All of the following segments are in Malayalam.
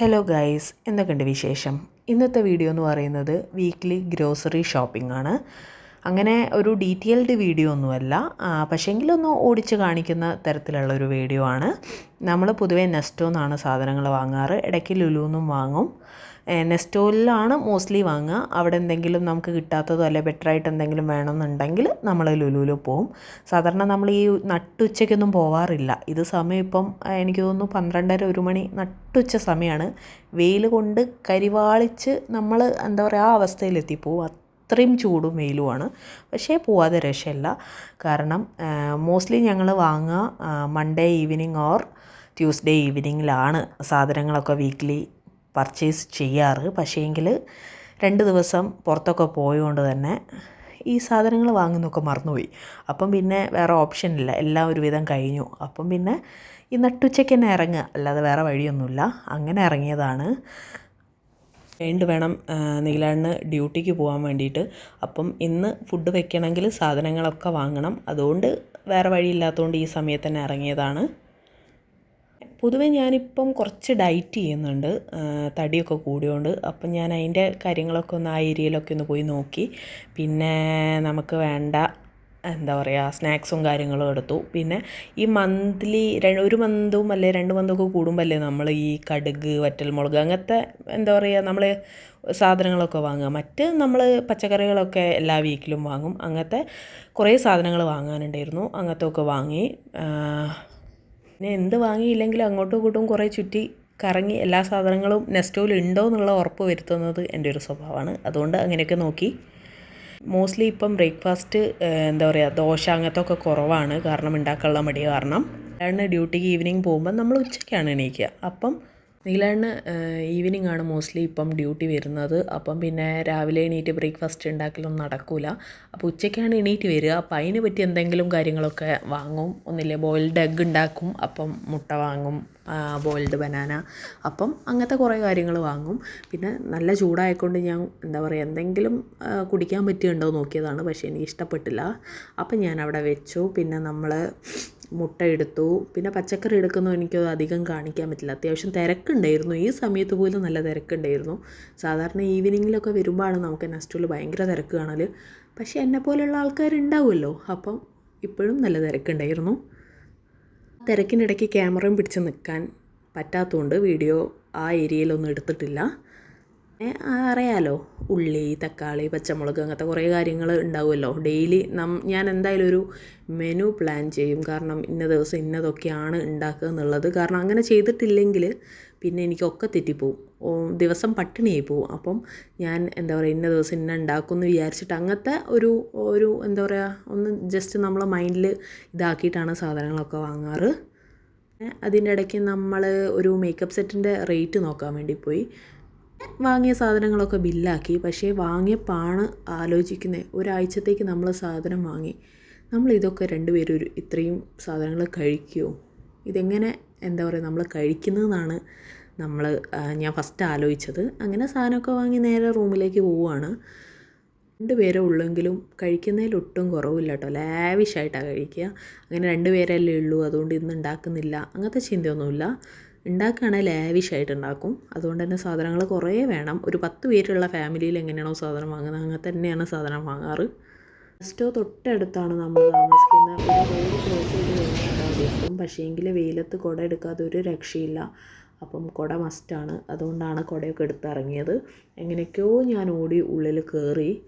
ഹലോ ഗൈസ് എന്തൊക്കെയുണ്ട് വിശേഷം? ഇന്നത്തെ വീഡിയോ എന്ന് പറയുന്നത് വീക്ക്ലി ഗ്രോസറി ഷോപ്പിംഗ് ആണ്. അങ്ങനെ ഒരു ഡീറ്റെയിൽഡ് വീഡിയോ ഒന്നുമല്ല. പക്ഷേങ്കിലൊന്ന് ഓടിച്ച് കാണിക്കുന്ന തരത്തിലുള്ള ഒരു വീഡിയോ ആണ്. നമ്മൾ പൊതുവേ നെസ്റ്റോ സാധനങ്ങൾ വാങ്ങാറ്. ഇടയ്ക്ക് ലുലുന്നും വാങ്ങും. നെസ്റ്റോയിലാണ് മോസ്റ്റ്ലി വാങ്ങുക. അവിടെ എന്തെങ്കിലും നമുക്ക് കിട്ടാത്തതോ അല്ലെ ബെറ്ററായിട്ട് എന്തെങ്കിലും വേണമെന്നുണ്ടെങ്കിൽ നമ്മൾ ലുലുവിൽ പോവും. സാധാരണ നമ്മൾ ഈ നട്ടുച്ചയ്ക്കൊന്നും പോവാറില്ല. ഇത് സമയം ഇപ്പം എനിക്ക് തോന്നുന്നു പന്ത്രണ്ടര ഒരു മണി നട്ടുച്ച സമയമാണ് വെയിൽ കൊണ്ട് കരിവാളിച്ച് നമ്മൾ എന്താ പറയുക ആ അവസ്ഥയിലെത്തിപ്പോവും. അത്രയും ചൂടും വെയിലുമാണ്. പക്ഷേ പോവാതെ രക്ഷയില്ല. കാരണം മോസ്റ്റ്ലി ഞങ്ങൾ വാങ്ങുക മൺഡേ ഈവനിങ് ഓർ ട്യൂസ്ഡേ ഈവനിങ്ങിലാണ് സാധനങ്ങളൊക്കെ വീക്ക്ലി പർച്ചേസ് ചെയ്യാറ്. പക്ഷേ പക്ഷേങ്കിൽ രണ്ട് ദിവസം പുറത്തൊക്കെ പോയതുകൊണ്ട് തന്നെ ഈ സാധനങ്ങൾ വാങ്ങുന്നൊക്കെ മറന്നുപോയി. അപ്പം പിന്നെ വേറെ ഓപ്ഷൻ ഇല്ല. എല്ലാം ഒരുവിധം കഴിഞ്ഞു. അപ്പം പിന്നെ ഈ നട്ടുച്ചയ്ക്ക് തന്നെ ഇറങ്ങുക. അല്ലാതെ വേറെ വഴിയൊന്നുമില്ല. അങ്ങനെ ഇറങ്ങിയതാണ്. വേണ്ട വേണം നീലാണ്ടിന് ഡ്യൂട്ടിക്ക് പോകാൻ വേണ്ടിയിട്ട്. അപ്പം ഇന്ന് ഫുഡ് വെക്കണമെങ്കിൽ സാധനങ്ങളൊക്കെ വാങ്ങണം. അതുകൊണ്ട് വേറെ വഴിയില്ലാത്തതുകൊണ്ട് ഈ സമയത്ത് തന്നെ ഇറങ്ങിയതാണ്. പൊതുവെ ഞാനിപ്പം കുറച്ച് ഡയറ്റ് ചെയ്യുന്നുണ്ട്. തടിയൊക്കെ കൂടിയോണ്ട്. അപ്പം ഞാൻ അതിന്റെ കാര്യങ്ങളൊക്കെ ഒന്ന് ആ ഏരിയയിലൊക്കെ ഒന്ന് പോയി നോക്കി. പിന്നെ നമുക്ക് വേണ്ട എന്താ പറയുക സ്നാക്സും കാര്യങ്ങളും എടുത്തു. പിന്നെ ഈ മന്ത്ലി ഒരു മന്തും അല്ലെ രണ്ട് മന്തൊക്കെ കൂടുമ്പോൾ അല്ലേ നമ്മൾ ഈ കടുക് വറ്റൽമുളക് അങ്ങനത്തെ എന്താ പറയുക നമ്മൾ സാധനങ്ങളൊക്കെ വാങ്ങുക. മറ്റ് നമ്മൾ പച്ചക്കറികളൊക്കെ എല്ലാ വീക്കിലും വാങ്ങും. അങ്ങനത്തെ കുറേ സാധനങ്ങൾ വാങ്ങാനുണ്ടായിരുന്നു. അങ്ങനത്തെ ഒക്കെ വാങ്ങി പിന്നെ എന്ത് വാങ്ങിയില്ലെങ്കിലും അങ്ങോട്ടും ഇങ്ങോട്ടും കുറേ ചുറ്റി കറങ്ങി എല്ലാ സാധനങ്ങളും നെസ്റ്റോയിൽ ഉണ്ടോ എന്നുള്ള ഉറപ്പ് വരുത്തുന്നത് എന്റെ ഒരു സ്വഭാവമാണ്. അതുകൊണ്ട് അങ്ങനെയൊക്കെ നോക്കി മോസ്റ്റ്ലി ഇപ്പം ബ്രേക്ക്ഫാസ്റ്റ് എന്താ പറയുക ദോശ അങ്ങനത്തെ ഒക്കെ കുറവാണ്. കാരണം ഉണ്ടാക്കാനുള്ള മടി കാരണം. അതാണ് ഡ്യൂട്ടിക്ക് ഈവനിങ് പോകുമ്പോൾ നമ്മൾ ഉച്ചയ്ക്കാണ് എണീക്കുക അപ്പം നീലാണ് ഈവനിങ് ആണ് മോസ്റ്റ്ലി ഇപ്പം ഡ്യൂട്ടി വരുന്നത്. അപ്പം പിന്നെ രാവിലെ എണീറ്റ് ബ്രേക്ക്ഫാസ്റ്റ് ഉണ്ടാക്കലൊന്നും നടക്കില്ല അപ്പോൾ ഉച്ചയ്ക്കാണ് എണീറ്റ് വരിക. അപ്പം അതിന് പറ്റി എന്തെങ്കിലും കാര്യങ്ങളൊക്കെ വാങ്ങും. ഒന്നില്ലേ ബോയിൽഡ് എഗ്ഗ് ഉണ്ടാക്കും അപ്പം മുട്ട വാങ്ങും. Boiled banana. അപ്പം അങ്ങനത്തെ കുറേ കാര്യങ്ങൾ വാങ്ങും. പിന്നെ നല്ല ചൂടായതുകൊണ്ട് ഞാൻ എന്താ പറയുക എന്തെങ്കിലും കുടിക്കാൻ പറ്റിയുണ്ടോ നോക്കിയതാണ്. പക്ഷേ എനിക്ക് ഇഷ്ടപ്പെട്ടില്ല. അപ്പം ഞാൻ അവിടെ വെച്ചു. പിന്നെ നമ്മൾ മുട്ട എടുത്തു. പിന്നെ പച്ചക്കറി എടുക്കുന്നു എനിക്കത് അധികം കാണിക്കാൻ പറ്റില്ല. അത്യാവശ്യം തിരക്കുണ്ടായിരുന്നു. ഈ സമയത്ത് പോലും നല്ല തിരക്കുണ്ടായിരുന്നു. സാധാരണ ഈവനിങ്ങിലൊക്കെ വരുമ്പോഴാണ് നമുക്ക് നെസ്റ്റോയിൽ ഭയങ്കര തിരക്ക് കാണൽ. പക്ഷേ എന്നെ പോലെയുള്ള ആൾക്കാരുണ്ടാവുമല്ലോ. അപ്പം ഇപ്പോഴും നല്ല തിരക്കുണ്ടായിരുന്നു. തിരക്കിനിടയ്ക്ക് ക്യാമറയും പിടിച്ച് നിൽക്കാൻ പറ്റാത്തതുകൊണ്ട് വീഡിയോ ആ ഏരിയയിലൊന്നും എടുത്തിട്ടില്ല. അറിയാലോ ഉള്ളി തക്കാളി പച്ചമുളക് അങ്ങനത്തെ കുറേ കാര്യങ്ങൾ ഉണ്ടാവുമല്ലോ. ഡെയിലി നം ഞാൻ എന്തായാലും ഒരു മെനു പ്ലാൻ ചെയ്യും. കാരണം ഇന്ന ദിവസം ഇന്നതൊക്കെയാണ് ഉണ്ടാക്കുക എന്നുള്ളത്. കാരണം അങ്ങനെ ചെയ്തിട്ടില്ലെങ്കിൽ പിന്നെ എനിക്കൊക്കെ തെറ്റിപ്പോവും. ദിവസം പട്ടിണിയായി പോവും. അപ്പം ഞാൻ എന്താ പറയുക ഇന്ന ദിവസം ഇന്ന ഉണ്ടാക്കും എന്ന് വിചാരിച്ചിട്ട് അങ്ങനത്തെ ഒരു ഒരു എന്താ പറയുക ഒന്ന് ജസ്റ്റ് നമ്മളെ മൈൻഡിൽ ഇതാക്കിയിട്ടാണ് സാധനങ്ങളൊക്കെ വാങ്ങാറ്. അതിന്റെ ഇടയ്ക്ക് നമ്മൾ ഒരു മേക്കപ്പ് സെറ്റിന്റെ റേറ്റ് നോക്കാൻ വേണ്ടി പോയി. വാങ്ങിയ സാധനങ്ങളൊക്കെ ബില്ലാക്കി. പക്ഷേ വാങ്ങിയപ്പോഴാണ് ആലോചിക്കുന്നത് ഒരാഴ്ചത്തേക്ക് നമ്മൾ സാധനം വാങ്ങി. നമ്മൾ ഇതൊക്കെ രണ്ടുപേരും ഒരു ഇത്രയും സാധനങ്ങൾ കഴിക്കുമോ ഇതെങ്ങനെ എന്താ പറയുക നമ്മൾ കഴിക്കുന്നതെന്നാണ് നമ്മൾ ഞാൻ ഫസ്റ്റ് ആലോചിച്ചത്. അങ്ങനെ സാധനമൊക്കെ വാങ്ങി നേരെ റൂമിലേക്ക് പോവുകയാണ്. രണ്ട് പേരേ ഉള്ളെങ്കിലും കഴിക്കുന്നതിൽ ഒട്ടും കുറവില്ല കേട്ടോ. ലാവിഷായിട്ടാണ് കഴിക്കുക. അങ്ങനെ രണ്ട് പേരല്ലേ ഉള്ളൂ. അതുകൊണ്ട് ഇന്ന് ഉണ്ടാക്കുന്നില്ല. അങ്ങനത്തെ ചിന്തയൊന്നുമില്ല. ഉണ്ടാക്കുകയാണെങ്കിൽ ലാവിഷായിട്ട് ഉണ്ടാക്കും. അതുകൊണ്ട് തന്നെ സാധനങ്ങൾ കുറേ വേണം. ഒരു പത്ത് പേരുള്ള ഫാമിലിയിൽ എങ്ങനെയാണോ സാധനം വാങ്ങുന്നത് അങ്ങനെ തന്നെയാണ് സാധനം വാങ്ങാറ്. സ്റ്റോ തൊട്ടടുത്താണ് നമ്മൾ താമസിക്കുന്നത് ഒരു റോഡ് ക്രോസ് ചെയ്ത് എത്തും പക്ഷേങ്കിൽ വെയിലത്ത് കുട എടുക്കാതെ ഒരു രക്ഷയില്ല. അപ്പം കുട മസ്റ്റാണ് അതുകൊണ്ടാണ് കുടയൊക്കെ എടുത്തിറങ്ങിയത്. എങ്ങനെയൊക്കെയോ ഞാൻ ഓടി ഉള്ളിൽ കയറി.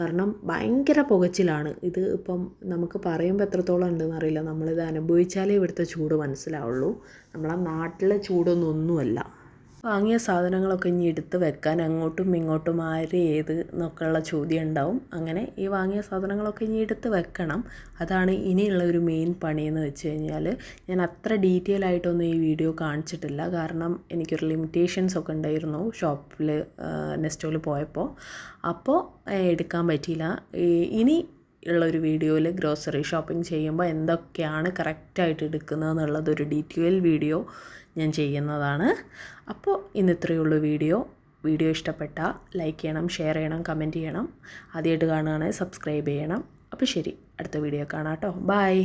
കാരണം ഭയങ്കര പുകച്ചിലാണ്. ഇത് ഇപ്പം നമുക്ക് പറയുമ്പോൾ എത്രത്തോളം ഉണ്ടെന്ന് അറിയില്ല. നമ്മളിത് അനുഭവിച്ചാലേ ഇവിടുത്തെ ചൂട് മനസ്സിലാവുള്ളൂ. നമ്മളെ നാട്ടിലെ ചൂടൊന്നും ഒന്നുമല്ല. വാങ്ങിയ സാധനങ്ങളൊക്കെ ഇനി എടുത്ത് വെക്കാൻ അങ്ങോട്ടും ഇങ്ങോട്ടും ആര് ഏത് എന്നൊക്കെയുള്ള ചോദ്യം ഉണ്ടാവും. അങ്ങനെ ഈ വാങ്ങിയ സാധനങ്ങളൊക്കെ ഇനി എടുത്ത് വെക്കണം. അതാണ് ഇനിയുള്ള ഒരു മെയിൻ പണിയെന്ന് വെച്ച് കഴിഞ്ഞാൽ ഞാൻ അത്ര ഡീറ്റെയിൽ ആയിട്ടൊന്നും ഈ വീഡിയോ കാണിച്ചിട്ടില്ല. കാരണം എനിക്കൊരു ലിമിറ്റേഷൻസ് ഒക്കെ ഉണ്ടായിരുന്നു ഷോപ്പിൽ നെസ്റ്റോയിൽ പോയപ്പോൾ അപ്പോൾ എടുക്കാൻ പറ്റിയില്ല. ഇനി ഉള്ളൊരു വീഡിയോയിൽ ഗ്രോസറി ഷോപ്പിംഗ് ചെയ്യുമ്പോൾ എന്തൊക്കെയാണ് കറക്റ്റായിട്ട് എടുക്കുന്നത് എന്നുള്ളതൊരു ഡീറ്റെയിൽ വീഡിയോ ഞാൻ ചെയ്യുന്നതാണ്. അപ്പോൾ ഉള്ളൂ വീഡിയോ. വീഡിയോ ഇഷ്ടപ്പെട്ട ലൈക്ക് ചെയ്യണം ഷെയർ ചെയ്യണം കമന്റ് ചെയ്യണം. ആദ്യമായിട്ട് കാണുകയാണെങ്കിൽ സബ്സ്ക്രൈബ് ചെയ്യണം. അപ്പോൾ ശരി അടുത്ത വീഡിയോ കാണാം കേട്ടോ. ബായ്